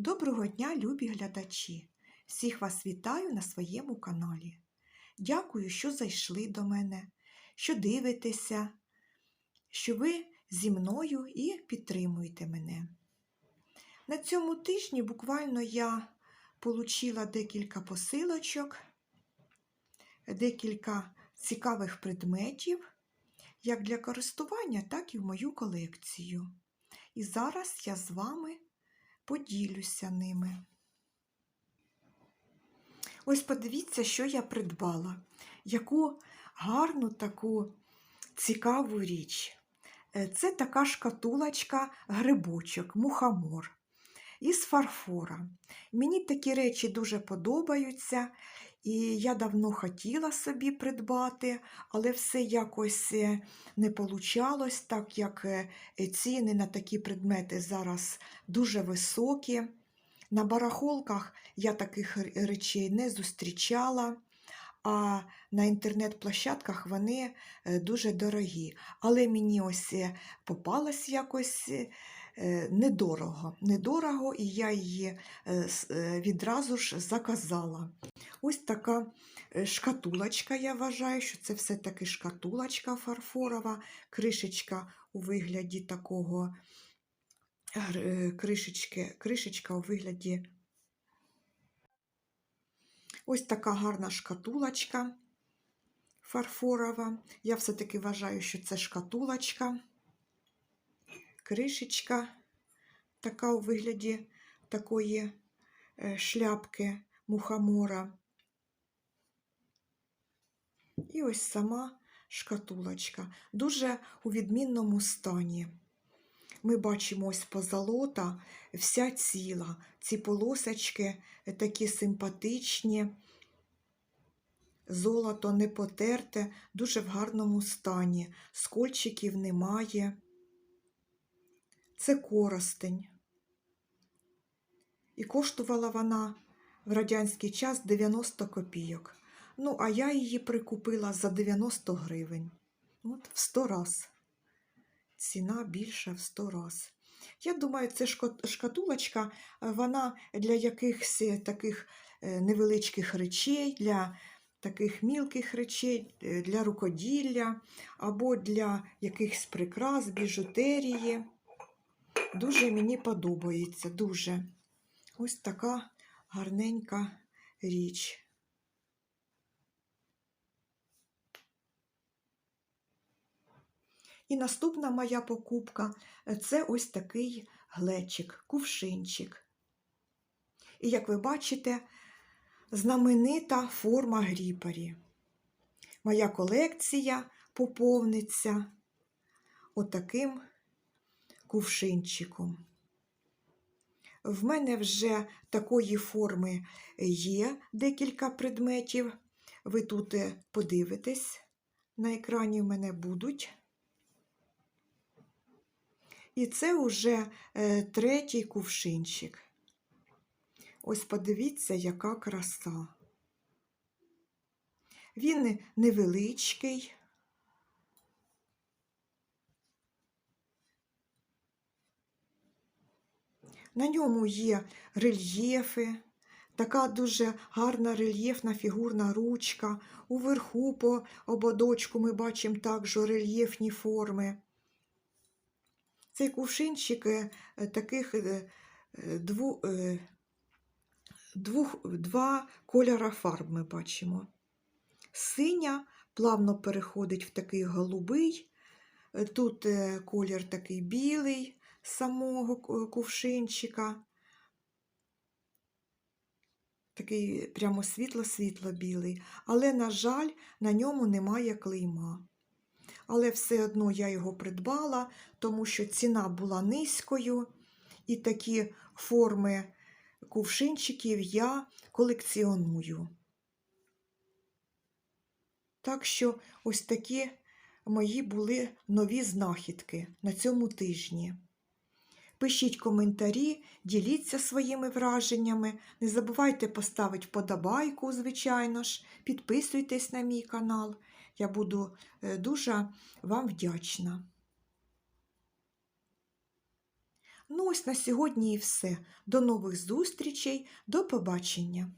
Доброго дня, любі глядачі! Всіх вас вітаю на своєму каналі. Дякую, що зайшли до мене, що дивитеся, що ви зі мною і підтримуєте мене. На цьому тижні буквально я отримала декілька посилочок, декілька цікавих предметів, як для користування, так і в мою колекцію. І зараз я з вами поділюся ними. Ось подивіться, що я придбала. Яку гарну таку цікаву річ. Е, Це така шкатулочка грибочок, мухомор із фарфора. Мені такі речі дуже подобаються, і я давно хотіла собі придбати, але все якось е, не получалось, так як е, ціни на такі предмети зараз дуже високі. На барахолках я таких речей не зустрічала, а на інтернет-площадках вони е, дуже дорогі. Але мені ось е, попалась якось е, е, недорого. Недорого, і я її е, е, відразу ж заказала. Ось така е, шкатулочка, я вважаю, що це все-таки шкатулочка фарфорова, кришечка у вигляді такого е, кришечки, кришечка у вигляді. Ось така гарна шкатулочка фарфорова. Я все-таки вважаю, що це шкатулочка, кришечка, така у вигляді такої е, шляпки мухомора. І ось сама шкатулочка. Дуже у відмінному стані. Ми бачимо ось позолота, вся ціла. Ці полосочки е, такі симпатичні, золото не потерте, дуже в гарному стані. Скольчиків немає. Це коростень. І коштувала вона в радянський час 90 копійок. Ну, а я її прикупила за 90 гривень. От в 100 раз ціна більша в 100 раз. Я думаю, це шкатулочка, вона для якихось е, таких е, невеличких речей, для таких мілких речей, е, для рукоділля або для якихось прикрас, біжутерії. Дуже мені подобається, дуже. Ось така гарненька річ. І наступна моя покупка це ось такий глечик, кувшинчик. І як ви бачите, знаменита форма гріпарі. Моя колекція поповниться отаким кувшинчиком. В мене вже такої форми є декілька предметів. Ви тут е, подивитесь, на екрані в мене будуть. І це вже е, третій кувшинчик. Ось подивіться, яка краса. Він невеличкий. На ньому є рельєфи, така дуже гарна рельєфна фігурна ручка. Уверху по ободочку ми бачимо також рельєфні форми. Цей кувшинчик е, таких е, е, дву, двух, два кольора фарб ми бачимо. Синя плавно переходить в такий голубий. Тут колір такий білий самого кувшинчика. Такий прямо світло-світло білий. Але, на жаль, на ньому немає клейма. Але все одно я його придбала, тому що ціна була низькою, і такі форми кувшинчиків я колекціоную. Так що ось такі мої були нові знахідки на цьому тижні. Пишіть коментарі, діліться своїми враженнями. Не забувайте поставити вподобайку, звичайно ж, підписуйтесь на мій канал. Я буду е, дуже вам вдячна. Ну ось на сьогодні і все. До нових зустрічей, до побачення!